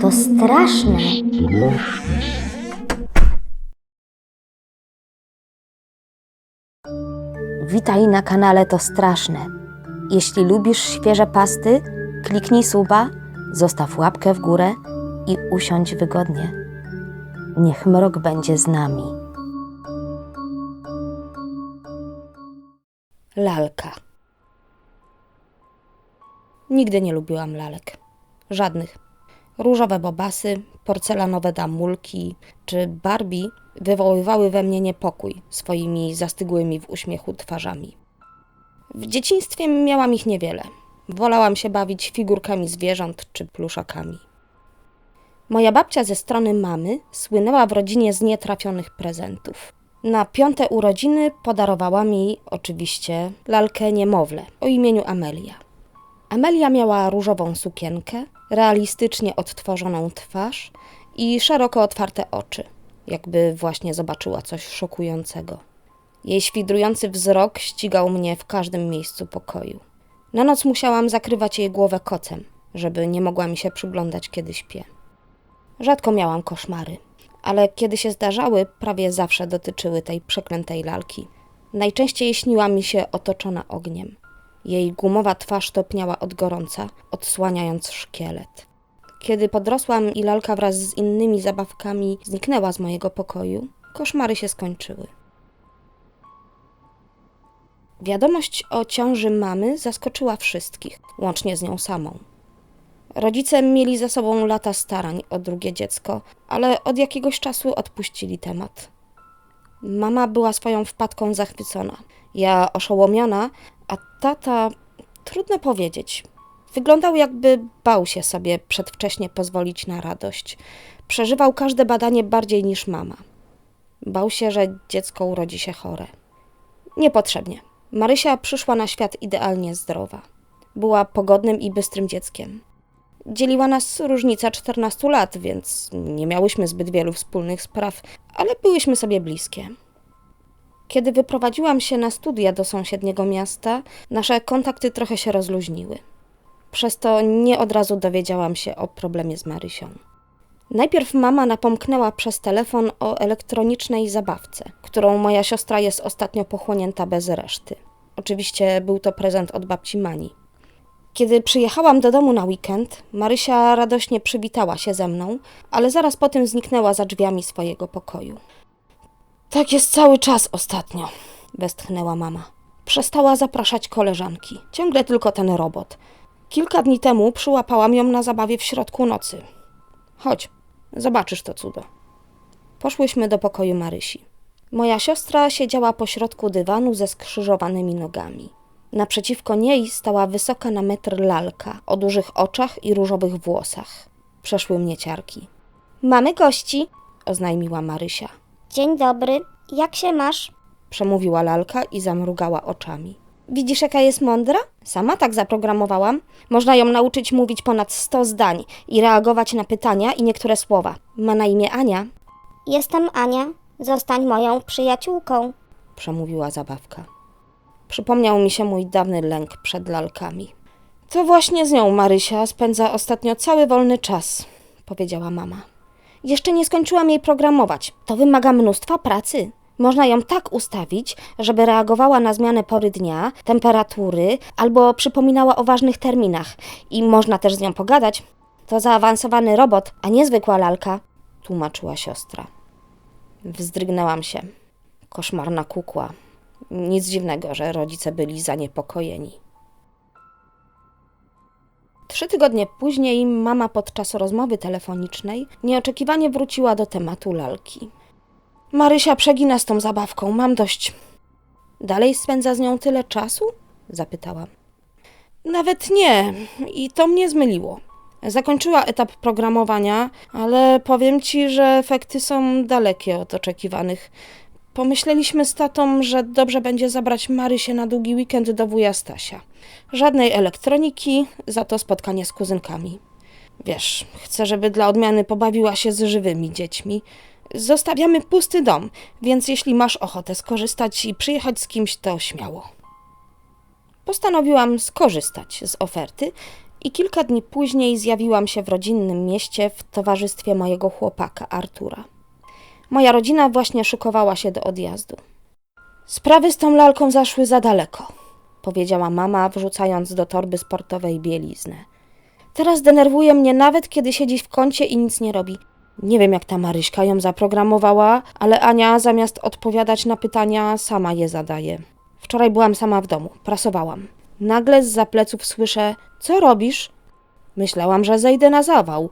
To straszne. Witaj na kanale To Straszne. Jeśli lubisz świeże pasty, kliknij suba, zostaw łapkę w górę i usiądź wygodnie. Niech mrok będzie z nami. Lalka. Nigdy nie lubiłam lalek. Żadnych. Różowe bobasy, porcelanowe damulki czy Barbie wywoływały we mnie niepokój swoimi zastygłymi w uśmiechu twarzami. W dzieciństwie miałam ich niewiele. Wolałam się bawić figurkami zwierząt czy pluszakami. Moja babcia ze strony mamy słynęła w rodzinie z nietrafionych prezentów. Na piąte urodziny podarowała mi oczywiście lalkę niemowlę o imieniu Amelia. Amelia miała różową sukienkę, realistycznie odtworzoną twarz i szeroko otwarte oczy, jakby właśnie zobaczyła coś szokującego. Jej świdrujący wzrok ścigał mnie w każdym miejscu pokoju. Na noc musiałam zakrywać jej głowę kocem, żeby nie mogła mi się przyglądać, kiedy śpię. Rzadko miałam koszmary, ale kiedy się zdarzały, prawie zawsze dotyczyły tej przeklętej lalki. Najczęściej śniła mi się otoczona ogniem. Jej gumowa twarz topniała od gorąca, odsłaniając szkielet. Kiedy podrosłam i lalka wraz z innymi zabawkami zniknęła z mojego pokoju, koszmary się skończyły. Wiadomość o ciąży mamy zaskoczyła wszystkich, łącznie z nią samą. Rodzice mieli za sobą lata starań o drugie dziecko, ale od jakiegoś czasu odpuścili temat. Mama była swoją wpadką zachwycona, ja oszołomiona, a tata, trudno powiedzieć, wyglądał jakby bał się sobie przedwcześnie pozwolić na radość. Przeżywał każde badanie bardziej niż mama. Bał się, że dziecko urodzi się chore. Niepotrzebnie. Marysia przyszła na świat idealnie zdrowa. Była pogodnym i bystrym dzieckiem. Dzieliła nas różnica 14 lat, więc nie miałyśmy zbyt wielu wspólnych spraw, ale byłyśmy sobie bliskie. Kiedy wyprowadziłam się na studia do sąsiedniego miasta, nasze kontakty trochę się rozluźniły. Przez to nie od razu dowiedziałam się o problemie z Marysią. Najpierw mama napomknęła przez telefon o elektronicznej zabawce, którą moja siostra jest ostatnio pochłonięta bez reszty. Oczywiście był to prezent od babci Mani. Kiedy przyjechałam do domu na weekend, Marysia radośnie przywitała się ze mną, ale zaraz potem zniknęła za drzwiami swojego pokoju. Tak jest cały czas ostatnio, westchnęła mama. Przestała zapraszać koleżanki. Ciągle tylko ten robot. Kilka dni temu przyłapałam ją na zabawie w środku nocy. Chodź, zobaczysz to cudo. Poszłyśmy do pokoju Marysi. Moja siostra siedziała po środku dywanu ze skrzyżowanymi nogami. Naprzeciwko niej stała wysoka na metr lalka o dużych oczach i różowych włosach. Przeszły mnie ciarki. Mamy gości. Oznajmiła Marysia. Dzień dobry. Jak się masz? Przemówiła lalka i zamrugała oczami. Widzisz, jaka jest mądra? Sama tak zaprogramowałam. Można ją nauczyć mówić ponad 100 zdań i reagować na pytania i niektóre słowa. Ma na imię Ania. Jestem Ania. Zostań moją przyjaciółką. Przemówiła zabawka. Przypomniał mi się mój dawny lęk przed lalkami. To właśnie z nią Marysia spędza ostatnio cały wolny czas, powiedziała mama. Jeszcze nie skończyłam jej programować. To wymaga mnóstwa pracy. Można ją tak ustawić, żeby reagowała na zmianę pory dnia, temperatury albo przypominała o ważnych terminach. I można też z nią pogadać. To zaawansowany robot, a nie zwykła lalka, tłumaczyła siostra. Wzdrygnęłam się. Koszmarna kukła. Nic dziwnego, że rodzice byli zaniepokojeni. Trzy tygodnie później mama podczas rozmowy telefonicznej nieoczekiwanie wróciła do tematu lalki. Marysia przegina z tą zabawką, mam dość. Dalej spędza z nią tyle czasu? zapytałam. Nawet nie, i to mnie zmyliło. Zakończyła etap programowania, ale powiem ci, że efekty są dalekie od oczekiwanych. Pomyśleliśmy z tatą, że dobrze będzie zabrać Marysię na długi weekend do wuja Stasia. Żadnej elektroniki, za to spotkanie z kuzynkami. Wiesz, chcę, żeby dla odmiany pobawiła się z żywymi dziećmi. Zostawiamy pusty dom, więc jeśli masz ochotę skorzystać i przyjechać z kimś, to śmiało. Postanowiłam skorzystać z oferty I kilka dni później zjawiłam się w rodzinnym mieście w towarzystwie mojego chłopaka Artura. Moja rodzina właśnie szykowała się do odjazdu. Sprawy z tą lalką zaszły za daleko, powiedziała mama, wrzucając do torby sportowej bieliznę. Teraz denerwuje mnie nawet, kiedy siedzi w kącie i nic nie robi. Nie wiem, jak ta Maryśka ją zaprogramowała, ale Ania zamiast odpowiadać na pytania, sama je zadaje. Wczoraj byłam sama w domu, prasowałam. Nagle z pleców słyszę: Co robisz? Myślałam, że zejdę na zawał.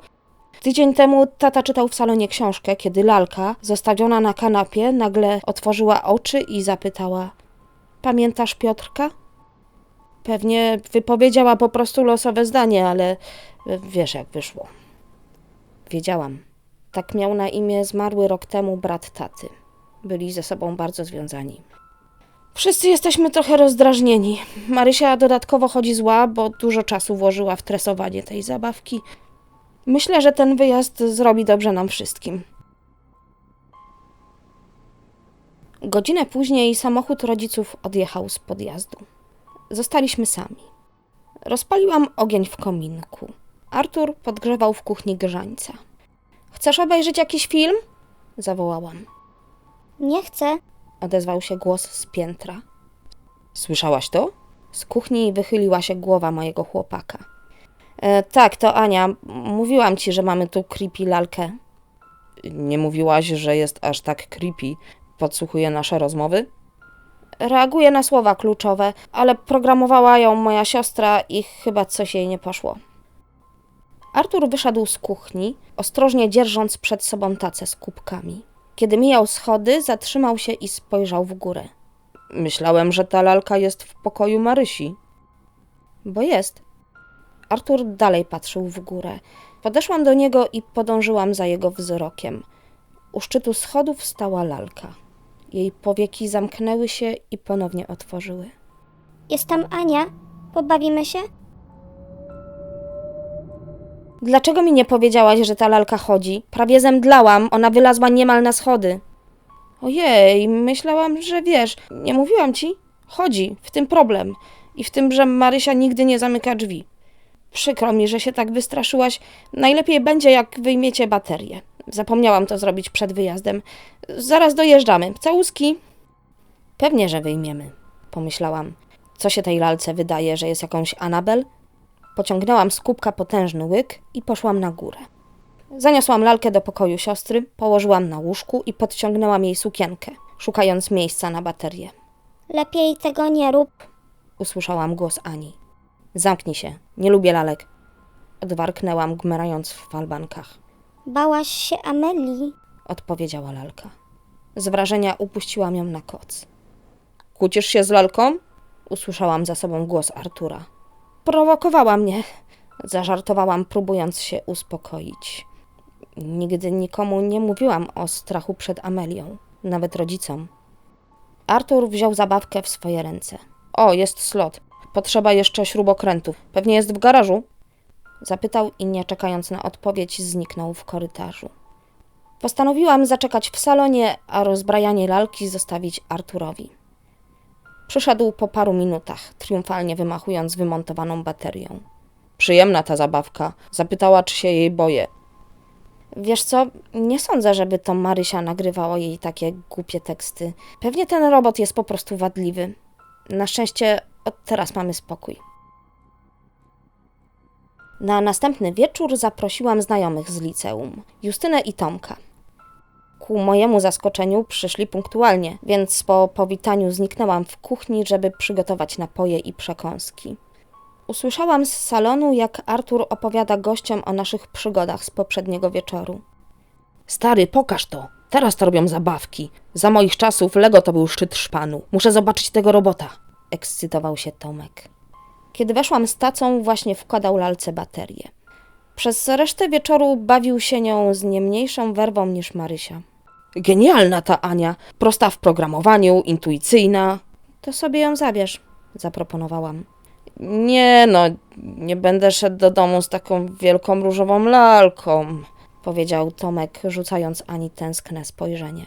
Tydzień temu tata czytał w salonie książkę, kiedy lalka, zostawiona na kanapie, nagle otworzyła oczy i zapytała: Pamiętasz Piotrka? Pewnie wypowiedziała po prostu losowe zdanie, ale wiesz jak wyszło. Wiedziałam. Tak miał na imię zmarły rok temu brat taty. Byli ze sobą bardzo związani. Wszyscy jesteśmy trochę rozdrażnieni. Marysia dodatkowo chodzi zła, bo dużo czasu włożyła w tresowanie tej zabawki. Myślę, że ten wyjazd zrobi dobrze nam wszystkim. Godzinę później samochód rodziców odjechał z podjazdu. Zostaliśmy sami. Rozpaliłam ogień w kominku. Artur podgrzewał w kuchni grzańca. Chcesz obejrzeć jakiś film? Zawołałam. Nie chcę. Odezwał się głos z piętra. Słyszałaś to? Z kuchni wychyliła się głowa mojego chłopaka. E, tak, to Ania. Mówiłam ci, że mamy tu creepy lalkę. Nie mówiłaś, że jest aż tak creepy. Podsłuchuje nasze rozmowy? Reaguje na słowa kluczowe, ale programowała ją moja siostra i chyba coś jej nie poszło. Artur wyszedł z kuchni, ostrożnie dzierżąc przed sobą tacę z kubkami. Kiedy mijał schody, zatrzymał się i spojrzał w górę. Myślałem, że ta lalka jest w pokoju Marysi. Bo jest. Artur dalej patrzył w górę. Podeszłam do niego i podążyłam za jego wzrokiem. U szczytu schodów stała lalka. Jej powieki zamknęły się i ponownie otworzyły. Jest tam Ania. Pobawimy się? Dlaczego mi nie powiedziałaś, że ta lalka chodzi? Prawie zemdlałam, ona wylazła niemal na schody. Ojej, myślałam, że wiesz. Nie mówiłam ci? Chodzi, w tym problem. I w tym, że Marysia nigdy nie zamyka drzwi. Przykro mi, że się tak wystraszyłaś. Najlepiej będzie, jak wyjmiecie baterię. Zapomniałam to zrobić przed wyjazdem. Zaraz dojeżdżamy. Całuski. Pewnie, że wyjmiemy, pomyślałam. Co się tej lalce wydaje, że jest jakąś Anabel? Pociągnęłam z kubka potężny łyk i poszłam na górę. Zaniosłam lalkę do pokoju siostry, położyłam na łóżku i podciągnęłam jej sukienkę, szukając miejsca na baterię. Lepiej tego nie rób. Usłyszałam głos Ani. Zamknij się, nie lubię lalek. Odwarknęłam, gmerając w falbankach. Bałaś się Amelii. Odpowiedziała lalka. Z wrażenia upuściłam ją na koc. Kłócisz się z lalką? Usłyszałam za sobą głos Artura. Prowokowała mnie. Zażartowałam, próbując się uspokoić. Nigdy nikomu nie mówiłam o strachu przed Amelią, nawet rodzicom. Artur wziął zabawkę w swoje ręce. O, jest slot. Potrzeba jeszcze śrubokrętów. Pewnie jest w garażu? Zapytał i nie czekając na odpowiedź, zniknął w korytarzu. Postanowiłam zaczekać w salonie, a rozbrajanie lalki zostawić Arturowi. Przyszedł po paru minutach, triumfalnie wymachując wymontowaną baterią. Przyjemna ta zabawka. Zapytała, czy się jej boję. Wiesz co, nie sądzę, żeby to Marysia nagrywała jej takie głupie teksty. Pewnie ten robot jest po prostu wadliwy. Na szczęście od teraz mamy spokój. Na następny wieczór zaprosiłam znajomych z liceum, Justynę i Tomka. Ku mojemu zaskoczeniu przyszli punktualnie, więc po powitaniu zniknęłam w kuchni, żeby przygotować napoje i przekąski. Usłyszałam z salonu, jak Artur opowiada gościom o naszych przygodach z poprzedniego wieczoru. Stary, pokaż to. Teraz to robią zabawki. Za moich czasów Lego to był szczyt szpanu. Muszę zobaczyć tego robota. Ekscytował się Tomek. Kiedy weszłam z tacą, właśnie wkładał lalce baterię. Przez resztę wieczoru bawił się nią z nie mniejszą werwą niż Marysia. Genialna ta Ania, prosta w programowaniu, intuicyjna. To sobie ją zabierz, zaproponowałam. Nie no, nie będę szedł do domu z taką wielką różową lalką, powiedział Tomek, rzucając Ani tęskne spojrzenie.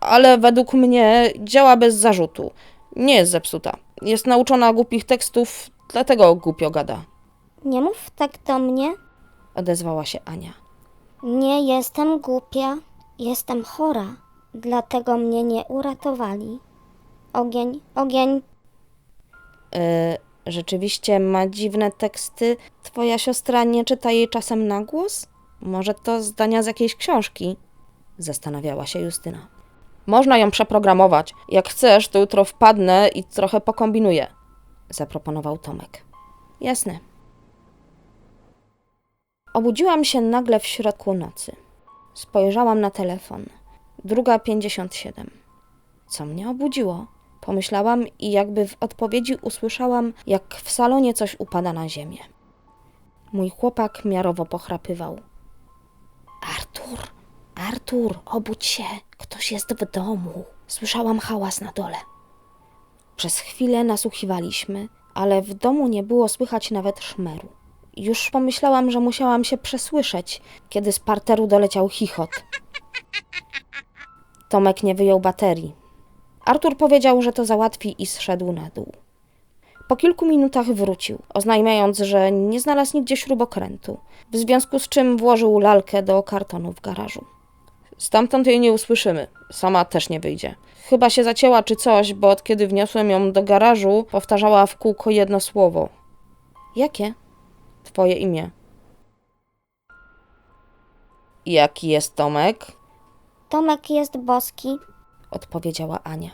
Ale według mnie działa bez zarzutu. Nie jest zepsuta. Jest nauczona głupich tekstów, dlatego głupio gada. Nie mów tak do mnie. odezwała się Ania. Nie jestem głupia, jestem chora. Dlatego mnie nie uratowali. Ogień, ogień. E, rzeczywiście ma dziwne teksty. Twoja siostra nie czyta jej czasem na głos? Może to zdania z jakiejś książki? Zastanawiała się Justyna. Można ją przeprogramować. Jak chcesz, to jutro wpadnę i trochę pokombinuję, zaproponował Tomek. Jasne. Obudziłam się nagle w środku nocy. Spojrzałam na telefon. Druga pięćdziesiąt siedem. Co mnie obudziło? Pomyślałam i jakby w odpowiedzi usłyszałam, jak w salonie coś upada na ziemię. Mój chłopak miarowo pochrapywał. Artur, Artur, obudź się, ktoś jest w domu. Słyszałam hałas na dole. Przez chwilę nasłuchiwaliśmy, ale w domu nie było słychać nawet szmeru. Już pomyślałam, że musiałam się przesłyszeć, kiedy z parteru doleciał chichot. Tomek nie wyjął baterii. Artur powiedział, że to załatwi i zszedł na dół. Po kilku minutach wrócił, oznajmiając, że nie znalazł nigdzie śrubokrętu, w związku z czym włożył lalkę do kartonu w garażu. Stamtąd jej nie usłyszymy, sama też nie wyjdzie. Chyba się zacięła czy coś, bo od kiedy wniosłem ją do garażu, powtarzała w kółko jedno słowo. Jakie? Twoje imię. Jaki jest Tomek? Tomek jest boski. odpowiedziała Ania.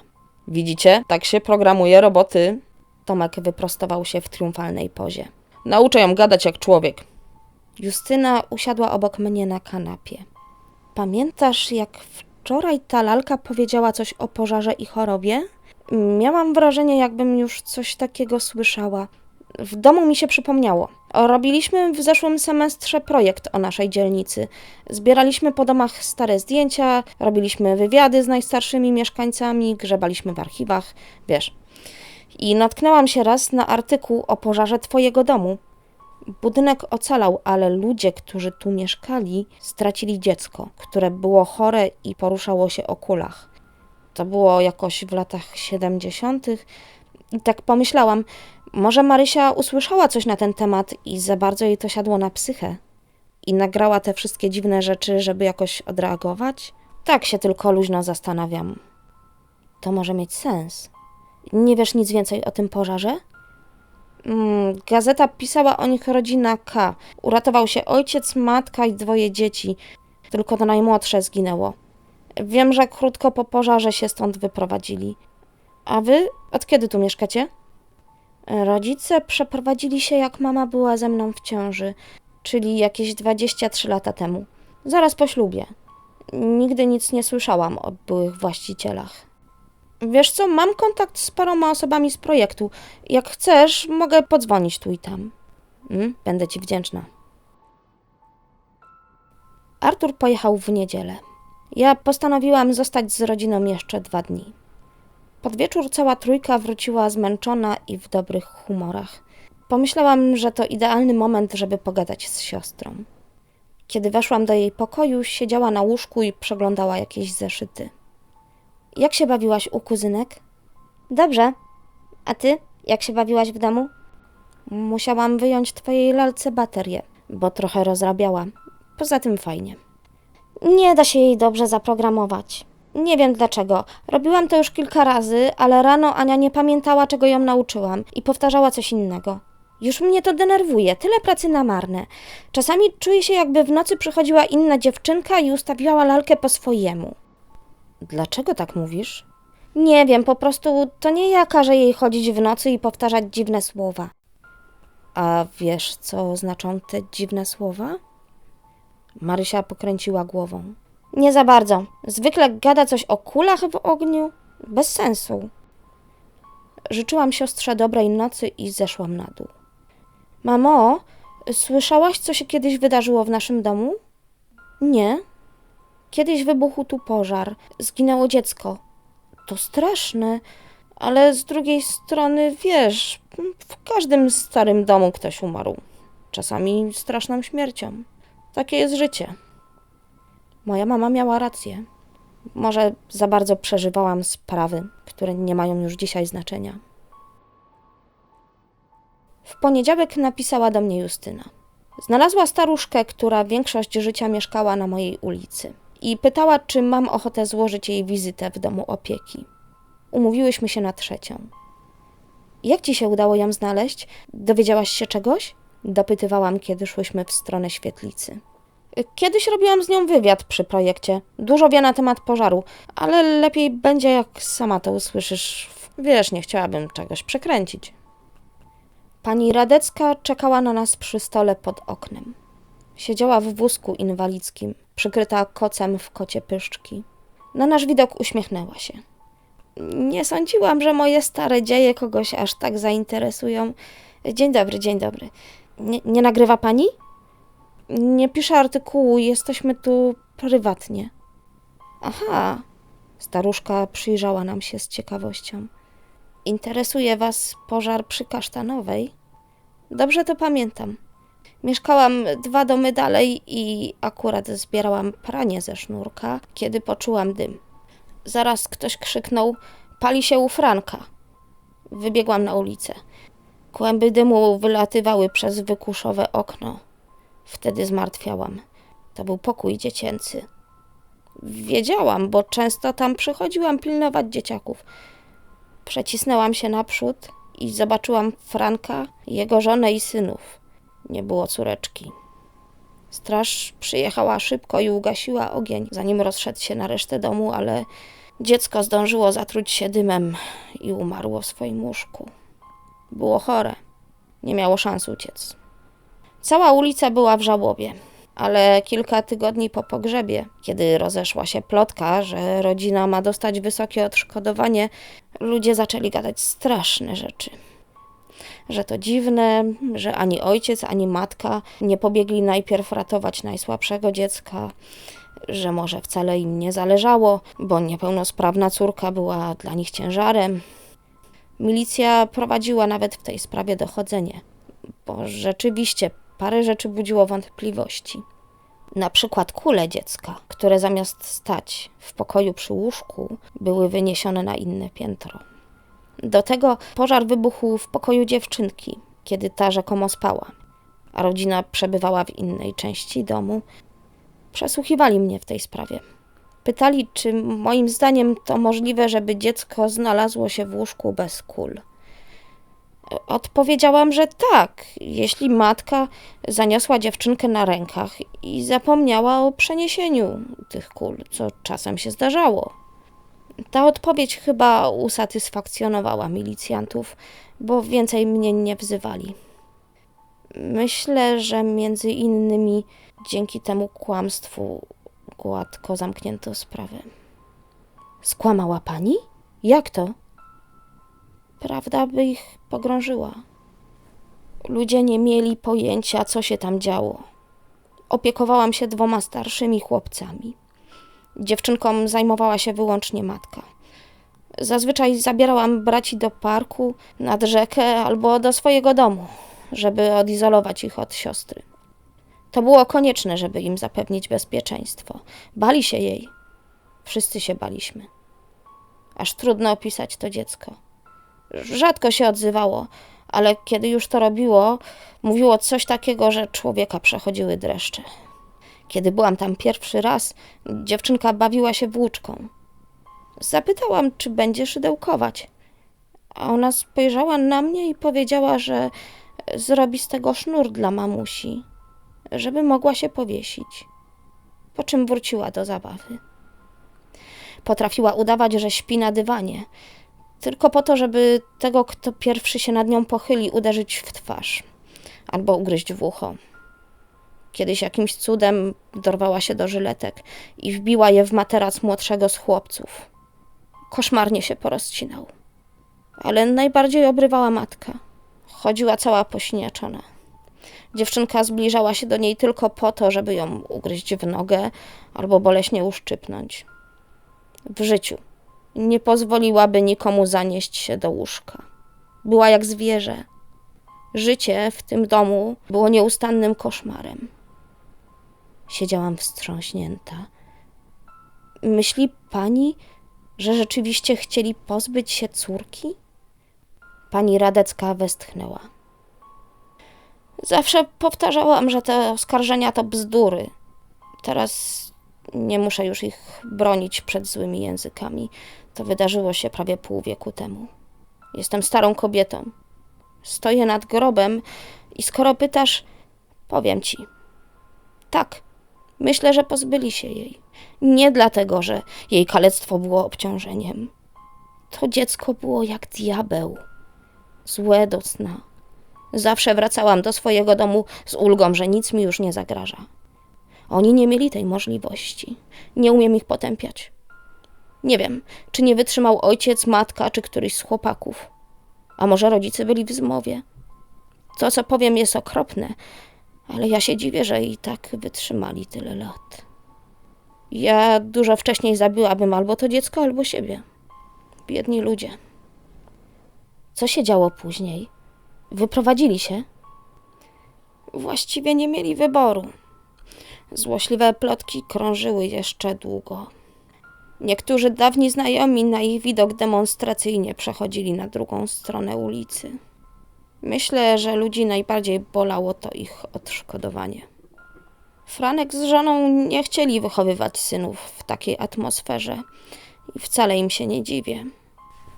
Widzicie, tak się programuje roboty. Tomek wyprostował się w triumfalnej pozie. Nauczę ją gadać jak człowiek. Justyna usiadła obok mnie na kanapie. Pamiętasz, jak wczoraj ta lalka powiedziała coś o pożarze i chorobie? Miałam wrażenie, jakbym już coś takiego słyszała. W domu mi się przypomniało. Robiliśmy w zeszłym semestrze projekt o naszej dzielnicy. Zbieraliśmy po domach stare zdjęcia, robiliśmy wywiady z najstarszymi mieszkańcami, grzebaliśmy w archiwach, wiesz. I natknęłam się raz na artykuł o pożarze twojego domu. Budynek ocalał, ale ludzie, którzy tu mieszkali, stracili dziecko, które było chore i poruszało się o kulach. To było jakoś w latach 70. I tak pomyślałam, może Marysia usłyszała coś na ten temat i za bardzo jej to siadło na psychę. I nagrała te wszystkie dziwne rzeczy, żeby jakoś odreagować? Tak się tylko luźno zastanawiam. To może mieć sens. Nie wiesz nic więcej o tym pożarze? Mm, gazeta pisała o nich rodzina K. Uratował się ojciec, matka i dwoje dzieci. Tylko to najmłodsze zginęło. Wiem, że krótko po pożarze się stąd wyprowadzili. A wy od kiedy tu mieszkacie? Rodzice przeprowadzili się, jak mama była ze mną w ciąży, czyli jakieś 23 lata temu, zaraz po ślubie. Nigdy nic nie słyszałam o byłych właścicielach. Wiesz co, mam kontakt z paroma osobami z projektu. Jak chcesz, mogę podzwonić tu i tam. Mm, będę ci wdzięczna. Artur pojechał w niedzielę. Ja postanowiłam zostać z rodziną jeszcze dwa dni. Pod wieczór cała trójka wróciła zmęczona i w dobrych humorach. Pomyślałam, że to idealny moment, żeby pogadać z siostrą. Kiedy weszłam do jej pokoju, siedziała na łóżku i przeglądała jakieś zeszyty. Jak się bawiłaś u kuzynek? Dobrze. A ty? Jak się bawiłaś w domu? Musiałam wyjąć twojej lalce baterię, bo trochę rozrabiała. Poza tym fajnie. Nie da się jej dobrze zaprogramować. Nie wiem dlaczego. Robiłam to już kilka razy, ale rano Ania nie pamiętała, czego ją nauczyłam i powtarzała coś innego. Już mnie to denerwuje, tyle pracy na marne. Czasami czuję się, jakby w nocy przychodziła inna dziewczynka i ustawiała lalkę po swojemu. Dlaczego tak mówisz? Nie wiem, po prostu to nie ja każę jej chodzić w nocy i powtarzać dziwne słowa. A wiesz, co znaczą te dziwne słowa? Marysia pokręciła głową. Nie za bardzo. Zwykle gada coś o kulach w ogniu. Bez sensu. Życzyłam siostrze dobrej nocy i zeszłam na dół. Mamo, słyszałaś, co się kiedyś wydarzyło w naszym domu? Nie. Kiedyś wybuchł tu pożar. Zginęło dziecko. To straszne, ale z drugiej strony, wiesz, w każdym starym domu ktoś umarł. Czasami straszną śmiercią. Takie jest życie. Moja mama miała rację. Może za bardzo przeżywałam sprawy, które nie mają już dzisiaj znaczenia. W poniedziałek napisała do mnie Justyna. Znalazła staruszkę, która większość życia mieszkała na mojej ulicy i pytała, czy mam ochotę złożyć jej wizytę w domu opieki. Umówiłyśmy się na trzecią. Jak ci się udało ją znaleźć? Dowiedziałaś się czegoś? Dopytywałam, kiedy szłyśmy w stronę świetlicy. Kiedyś robiłam z nią wywiad przy projekcie. Dużo wie na temat pożaru, ale lepiej będzie, jak sama to usłyszysz. Wiesz, nie chciałabym czegoś przekręcić. Pani Radecka czekała na nas przy stole pod oknem. Siedziała w wózku inwalidzkim, przykryta kocem w kocie pyszczki. Na nasz widok uśmiechnęła się. Nie sądziłam, że moje stare dzieje kogoś aż tak zainteresują. Dzień dobry, dzień dobry. Nie, nie nagrywa pani? Nie piszę artykułu, jesteśmy tu prywatnie. Aha. Staruszka przyjrzała nam się z ciekawością. Interesuje was pożar przy Kasztanowej? Dobrze to pamiętam. Mieszkałam dwa domy dalej i akurat zbierałam pranie ze sznurka, kiedy poczułam dym. Zaraz ktoś krzyknął: Pali się u Franka. Wybiegłam na ulicę. Kłęby dymu wylatywały przez wykuszowe okno. Wtedy zmartwiałam. To był pokój dziecięcy. Wiedziałam, bo często tam przychodziłam pilnować dzieciaków. Przecisnęłam się naprzód i zobaczyłam Franka, jego żonę i synów. Nie było córeczki. Straż przyjechała szybko i ugasiła ogień, zanim rozszedł się na resztę domu, ale dziecko zdążyło zatruć się dymem i umarło w swoim łóżku. Było chore. Nie miało szans uciec. Cała ulica była w żałobie, ale kilka tygodni po pogrzebie, kiedy rozeszła się plotka, że rodzina ma dostać wysokie odszkodowanie, ludzie zaczęli gadać straszne rzeczy. Że to dziwne, że ani ojciec, ani matka nie pobiegli najpierw ratować najsłabszego dziecka, że może wcale im nie zależało, bo niepełnosprawna córka była dla nich ciężarem. Milicja prowadziła nawet w tej sprawie dochodzenie, bo rzeczywiście parę rzeczy budziło wątpliwości. Na przykład kule dziecka, które zamiast stać w pokoju przy łóżku, były wyniesione na inne piętro. Do tego pożar wybuchł w pokoju dziewczynki, kiedy ta rzekomo spała, a rodzina przebywała w innej części domu. Przesłuchiwali mnie w tej sprawie. Pytali, czy moim zdaniem to możliwe, żeby dziecko znalazło się w łóżku bez kul. Odpowiedziałam, że tak, jeśli matka zaniosła dziewczynkę na rękach i zapomniała o przeniesieniu tych kul, co czasem się zdarzało. Ta odpowiedź chyba usatysfakcjonowała milicjantów, bo więcej mnie nie wzywali. Myślę, że między innymi dzięki temu kłamstwu gładko zamknięto sprawę. Skłamała pani? Jak to? Prawda by ich pogrążyła. Ludzie nie mieli pojęcia, co się tam działo. Opiekowałam się dwoma starszymi chłopcami. Dziewczynkom zajmowała się wyłącznie matka. Zazwyczaj zabierałam braci do parku, nad rzekę albo do swojego domu, żeby odizolować ich od siostry. To było konieczne, żeby im zapewnić bezpieczeństwo. Bali się jej. Wszyscy się baliśmy. Aż trudno opisać to dziecko. Rzadko się odzywało, ale kiedy już to robiło, mówiło coś takiego, że człowieka przechodziły dreszcze. Kiedy byłam tam pierwszy raz, dziewczynka bawiła się włóczką. Zapytałam, czy będzie szydełkować. A ona spojrzała na mnie i powiedziała, że zrobi z tego sznur dla mamusi, żeby mogła się powiesić. Po czym wróciła do zabawy. Potrafiła udawać, że śpi na dywanie, tylko po to, żeby tego, kto pierwszy się nad nią pochyli, uderzyć w twarz albo ugryźć w ucho. Kiedyś jakimś cudem dorwała się do żyletek i wbiła je w materac młodszego z chłopców. Koszmarnie się porozcinał. Ale najbardziej obrywała matka. Chodziła cała pośniaczona. Dziewczynka zbliżała się do niej tylko po to, żeby ją ugryźć w nogę albo boleśnie uszczypnąć. W życiu nie pozwoliłaby nikomu zanieść się do łóżka. Była jak zwierzę. Życie w tym domu było nieustannym koszmarem. Siedziałam wstrząśnięta. Myśli pani, że rzeczywiście chcieli pozbyć się córki? Pani Radecka westchnęła. Zawsze powtarzałam, że te oskarżenia to bzdury. Teraz nie muszę już ich bronić przed złymi językami. To wydarzyło się prawie pół wieku temu. Jestem starą kobietą. Stoję nad grobem i skoro pytasz, powiem ci. Tak, myślę, że pozbyli się jej. Nie dlatego, że jej kalectwo było obciążeniem. To dziecko było jak diabeł. Złe do sna. Zawsze wracałam do swojego domu z ulgą, że nic mi już nie zagraża. Oni nie mieli tej możliwości. Nie umiem ich potępiać. Nie wiem, czy nie wytrzymał ojciec, matka, czy któryś z chłopaków. A może rodzice byli w zmowie. To, co powiem, jest okropne, ale ja się dziwię, że i tak wytrzymali tyle lat. Ja dużo wcześniej zabiłabym albo to dziecko, albo siebie. Biedni ludzie. Co się działo później? Wyprowadzili się? Właściwie nie mieli wyboru. Złośliwe plotki krążyły jeszcze długo. Niektórzy dawni znajomi na ich widok demonstracyjnie przechodzili na drugą stronę ulicy. Myślę, że ludzi najbardziej bolało to ich odszkodowanie. Franek z żoną nie chcieli wychowywać synów w takiej atmosferze i wcale im się nie dziwię.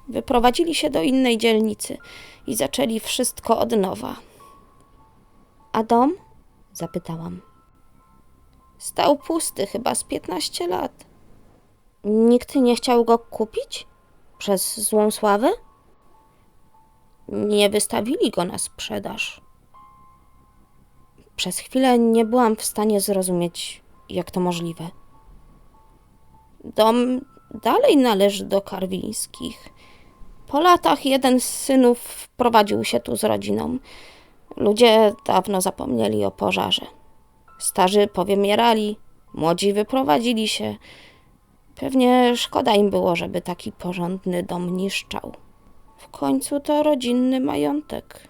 Wyprowadzili się do innej dzielnicy i zaczęli wszystko od nowa. A dom? Zapytałam. Stał pusty chyba z 15 lat. Nikt nie chciał go kupić? Przez złą sławę? Nie wystawili go na sprzedaż. Przez chwilę nie byłam w stanie zrozumieć, jak to możliwe. Dom dalej należy do Karwińskich. Po latach jeden z synów wprowadził się tu z rodziną. Ludzie dawno zapomnieli o pożarze. Starzy powymierali, młodzi wyprowadzili się. Pewnie szkoda im było, żeby taki porządny dom niszczał. W końcu to rodzinny majątek.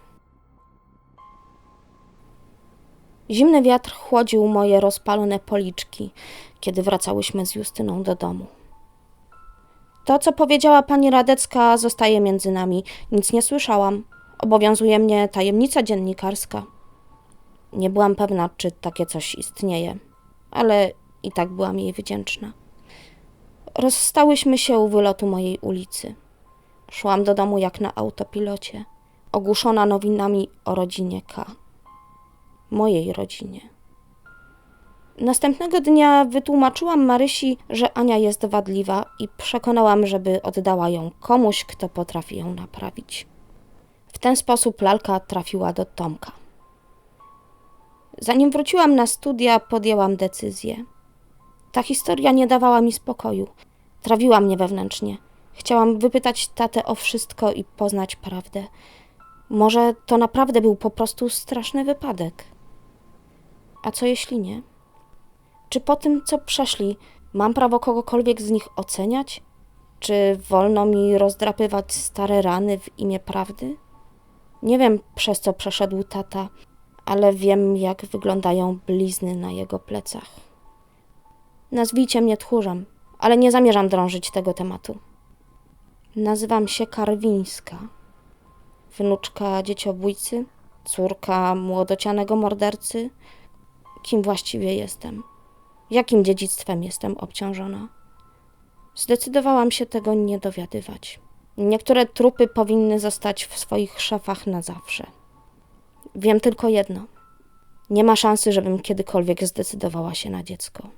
Zimny wiatr chłodził moje rozpalone policzki, kiedy wracałyśmy z Justyną do domu. To, co powiedziała pani Radecka, zostaje między nami. Nic nie słyszałam. Obowiązuje mnie tajemnica dziennikarska. Nie byłam pewna, czy takie coś istnieje, ale i tak byłam jej wdzięczna. Rozstałyśmy się u wylotu mojej ulicy. Szłam do domu jak na autopilocie, ogłuszona nowinami o rodzinie K. Mojej rodzinie. Następnego dnia wytłumaczyłam Marysi, że Ania jest wadliwa i przekonałam, żeby oddała ją komuś, kto potrafi ją naprawić. W ten sposób lalka trafiła do Tomka. Zanim wróciłam na studia, podjęłam decyzję. Ta historia nie dawała mi spokoju. Trawiła mnie wewnętrznie. Chciałam wypytać tatę o wszystko i poznać prawdę. Może to naprawdę był po prostu straszny wypadek. A co jeśli nie? Czy po tym, co przeszli, mam prawo kogokolwiek z nich oceniać? Czy wolno mi rozdrapywać stare rany w imię prawdy? Nie wiem, przez co przeszedł tata, ale wiem, jak wyglądają blizny na jego plecach. Nazwijcie mnie tchórzem, ale nie zamierzam drążyć tego tematu. Nazywam się Karwińska, wnuczka dzieciobójcy, córka młodocianego mordercy. Kim właściwie jestem? Jakim dziedzictwem jestem obciążona? Zdecydowałam się tego nie dowiadywać. Niektóre trupy powinny zostać w swoich szafach na zawsze. Wiem tylko jedno. Nie ma szansy, żebym kiedykolwiek zdecydowała się na dziecko.